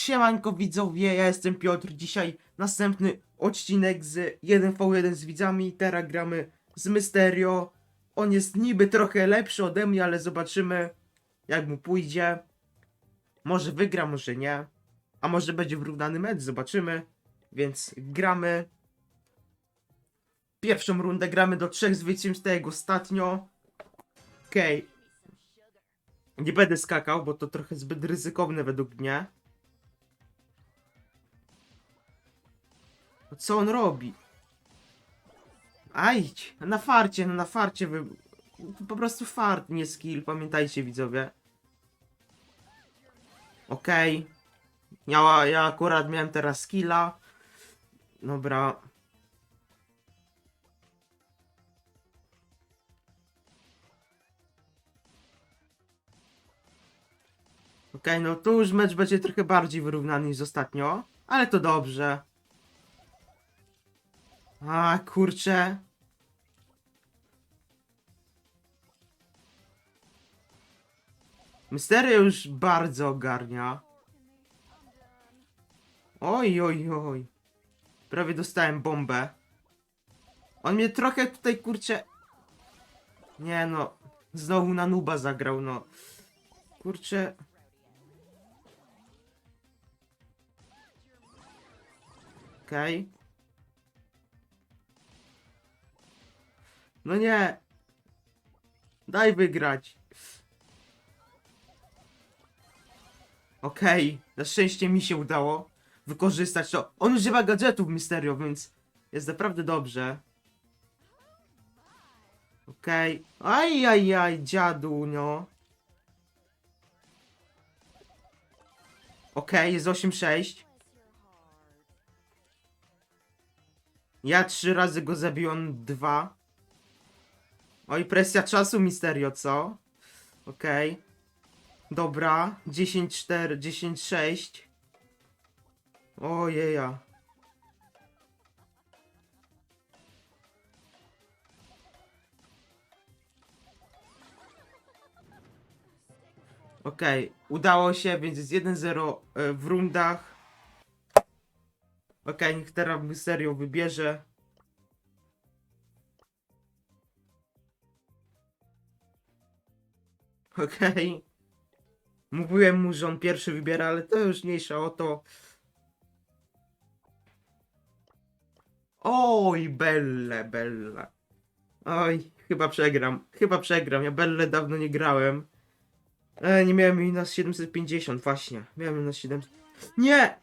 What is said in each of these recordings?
Siemanko widzowie, ja jestem Piotr. Dzisiaj następny odcinek z 1v1 z widzami. Teraz gramy z Mysterio. On jest niby trochę lepszy ode mnie, ale zobaczymy jak mu pójdzie. Może wygra, może nie. A może będzie wyrównany mecz, zobaczymy. Więc gramy. Pierwszą rundę gramy do trzech zwycięstw, tak jak ostatnio. Okej. Nie będę skakał, bo to trochę zbyt ryzykowne według mnie. No Co on robi? Ajdź, na farcie, no na farcie wy... Po prostu fart, nie skill, pamiętajcie widzowie. Okej. Ja, ja akurat miałem teraz skilla. Dobra. Okej, no tu już mecz będzie trochę bardziej wyrównany niż ostatnio, ale to dobrze. A, kurczę. Mysterio już bardzo ogarnia. Oj, oj, oj. Prawie dostałem bombę. On mnie trochę tutaj, kurczę... Nie no. Znowu na nuba zagrał, no. Kurczę... Okej. No nie. Daj wygrać. Okej, na szczęście mi się udało wykorzystać to. On używa gadżetów Mysterio, więc jest naprawdę dobrze. Okej. Aj, aj, aj, dziadunio. Okej, jest 8-6. Ja trzy razy go zabiłem, dwa. Oj, presja czasu, Misterio, co? Okej. Dobra, 10-4, 10-6. Ojeja. Okej, udało się, więc jest 1-0 e, w rundach. Okej, niech teraz Mysterio wybierze. Okej. Mówiłem mu, że on pierwszy wybiera, ale to już mniejsza o to. Oj, Belle, Belle. Oj, chyba przegram. Chyba przegram. Ja Belle dawno nie grałem. E, nie miałem jej na 750, właśnie. Miałem ją na 700. Nie!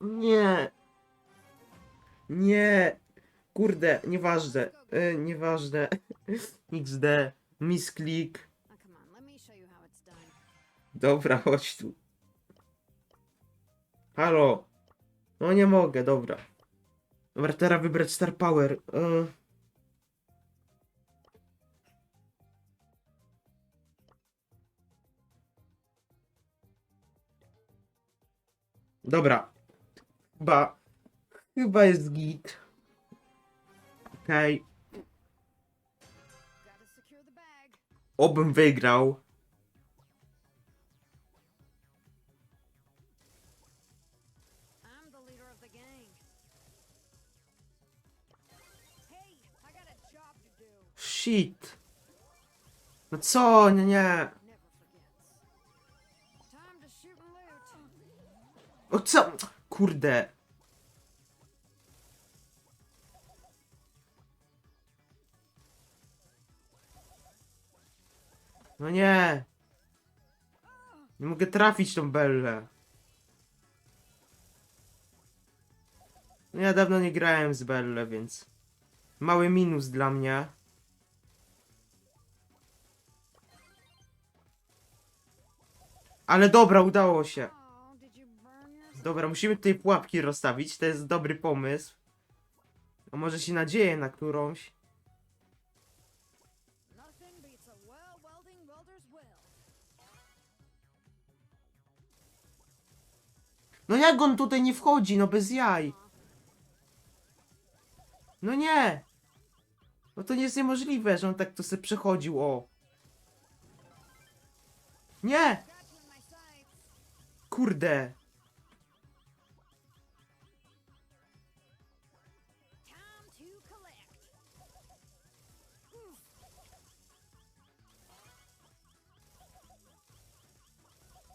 Nie! Nie! Kurde, nieważne. E, nieważne. XD. Misklik. Dobra, chodź tu. Halo. No nie mogę, dobra. Dobra, teraz wybrać Star Power. E. Dobra. Chyba. Chyba jest git. Okej. Bag. Obym wygrał. Shit. No co? Nie, nie. O co? Kurde. No nie. Nie mogę trafić tą Bellę. Ja dawno nie grałem z Belle, więc mały minus dla mnie. Ale dobra, udało się. Dobra, musimy tutaj pułapki rozstawić, to jest dobry pomysł. A może się nadzieję na którąś. No jak on tutaj nie wchodzi, no bez jaj. No nie. No to nie jest niemożliwe, że on tak to sobie przechodził, o. Nie! Kurde.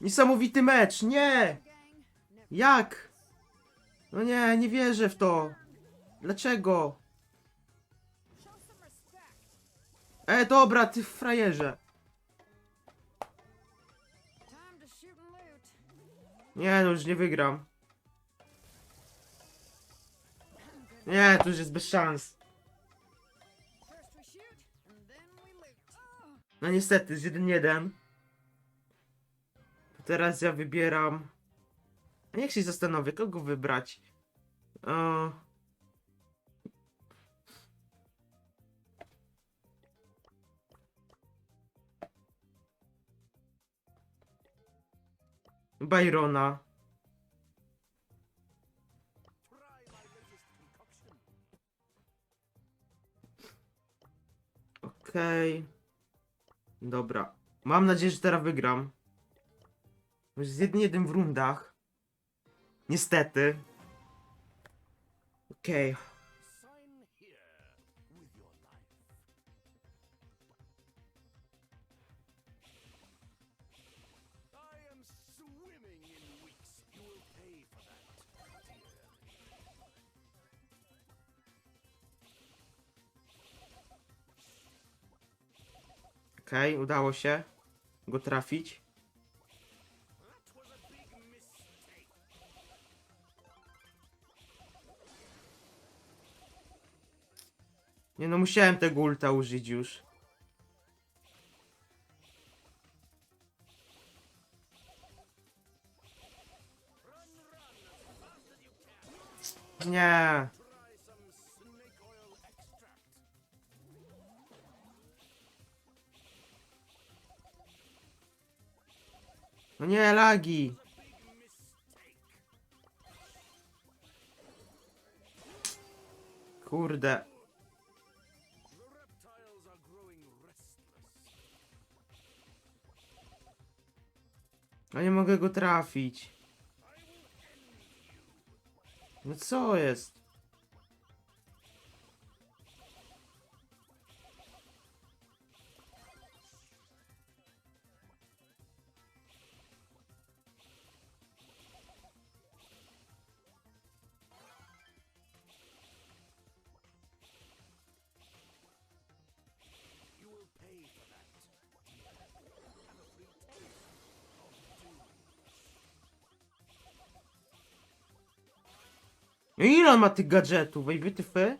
Niesamowity mecz, nie! Jak? No nie, nie wierzę w to. Dlaczego? E, dobra, ty frajerze. Nie, no już nie wygram. Nie, to już jest bez szans. No niestety, z 1-1. To Teraz ja wybieram... Niech się zastanowię, kogo wybrać. O... Byrona. Okej. Dobra. Mam nadzieję, że teraz wygram. Z jednym jednym w rundach. Niestety. Okej. Sign Okej, udało się go trafić. Nie no, musiałem tego ulta użyć już. Nie. Nie, lagi. Kurde. No nie mogę go trafić. No co jest? No ile on ma tych gadżetów? Ej, wytyfy?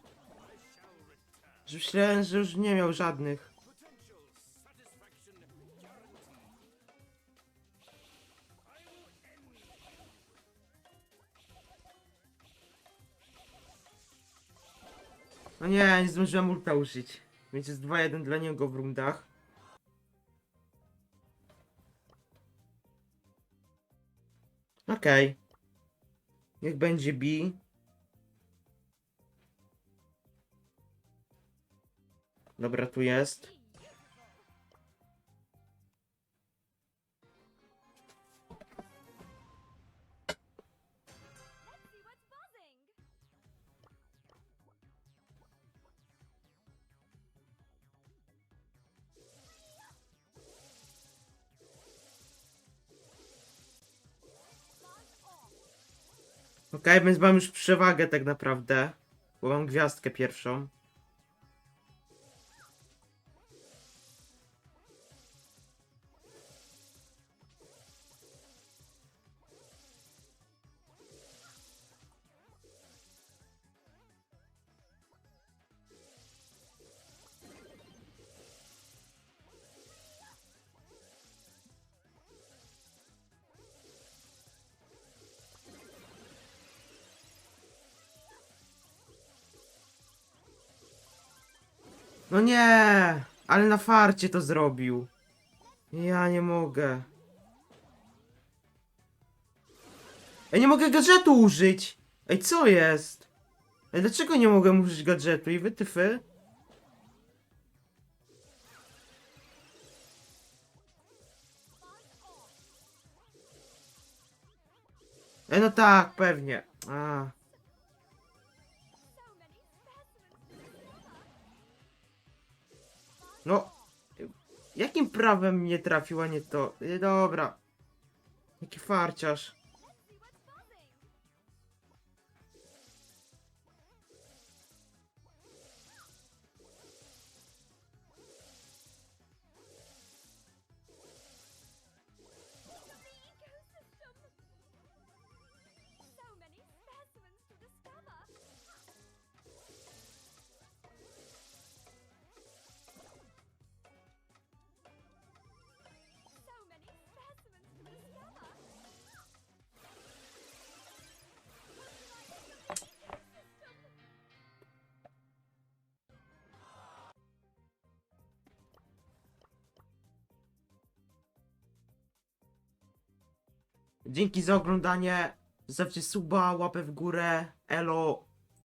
Że myślałem, że już nie miał żadnych. No nie, nie zdążyłem ulta użyć. Więc jest 2-1 dla niego w rundach. Okej. Niech będzie B. Dobra, tu jest. Okej, więc mam już przewagę tak naprawdę. Bo mam gwiazdkę pierwszą. No nie, ale na farcie to zrobił. Ja nie mogę. Ej, nie mogę gadżetu użyć. Ej, co jest? Ej, dlaczego nie mogę użyć gadżetu? I wytyfy? E, no tak, pewnie. A. No, jakim prawem mnie trafiła nie to? E, dobra. Jaki farciarz. Dzięki za oglądanie. Zostawcie suba, łapę w górę. Elo.